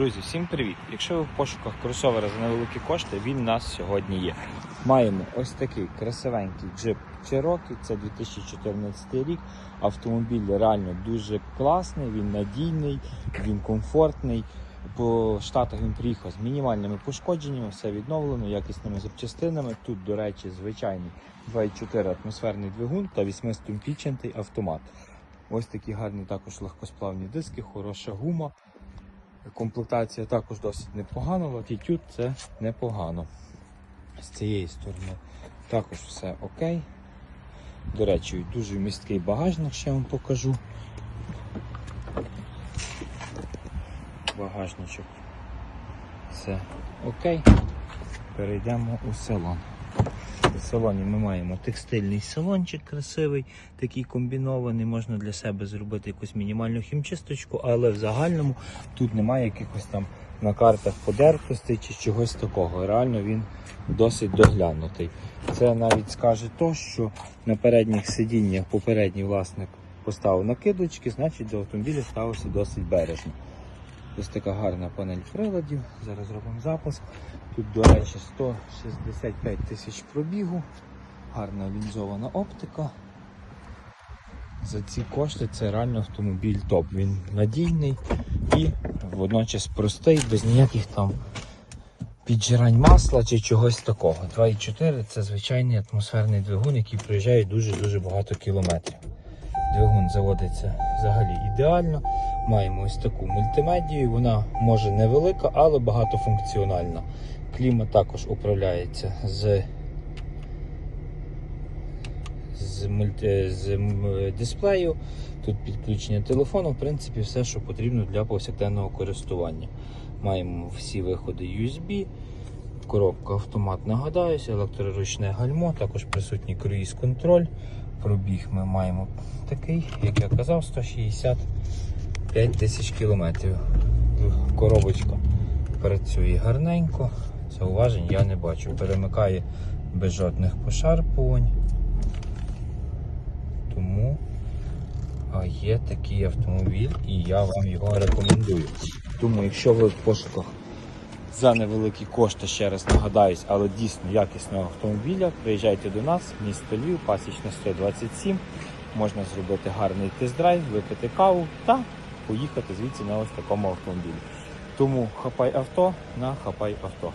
Друзі, всім привіт! Якщо ви в пошуках кросовера за невеликі кошти, він у нас сьогодні є. Маємо ось такий красивенький джип Cherokee, це 2014 рік. Автомобіль реально дуже класний, він надійний, він комфортний. По штатах він приїхав з мінімальними пошкодженнями, все відновлено, якісними запчастинами. Тут, до речі, звичайний 2.4 атмосферний двигун та 8-ступінчатий автомат. Ось такі гарні також легкосплавні диски, хороша гума. Комплектація також досить непогана, латітюд це непогано. З цієї сторони також все окей. До речі, дуже місткий багажник ще вам покажу. Багажничок. Все окей. Перейдемо у салон. В салоні ми маємо текстильний салончик красивий, такий комбінований, можна для себе зробити якусь мінімальну хімчисточку, але в загальному тут немає якихось там на картах подертостей чи чогось такого. Реально він досить доглянутий. Це навіть скаже то, що на передніх сидіннях попередній власник поставив накидочки, значить до автомобіля ставився досить бережно. Ось така гарна панель приладів. Зараз зробимо запуск. Тут, до речі, 165 тисяч пробігу, гарна лінзована оптика. За ці кошти це реально автомобіль топ. Він надійний і водночас простий, без ніяких там піджирань масла чи чогось такого. 2,4 це звичайний атмосферний двигун, який проїжджає дуже-дуже багато кілометрів. Двигун заводиться взагалі ідеально. Маємо ось таку мультимедію. Вона може невелика, але багатофункціональна. Клімат також управляється з, з, мульти, з дисплею. Тут підключення телефону, в принципі, все, що потрібно для повсякденного користування. Маємо всі виходи USB. Коробка автомат нагадаюся, електроручне гальмо, також присутній круїз-контроль. Пробіг ми маємо такий, як я казав, 165 тисяч кілометрів. Коробочка працює гарненько, зауважень я не бачу. Перемикає без жодних пошарпувань. Тому а, є такий автомобіль і я вам його рекомендую. Тому, якщо ви в пошуках за невеликі кошти, ще раз нагадаюсь, але дійсно якісного автомобіля, приїжджайте до нас, місто Львів, пасічна 127. Можна зробити гарний тест-драйв, випити каву та поїхати звідси на ось такому автомобілі. Тому хапай авто на хапай авто.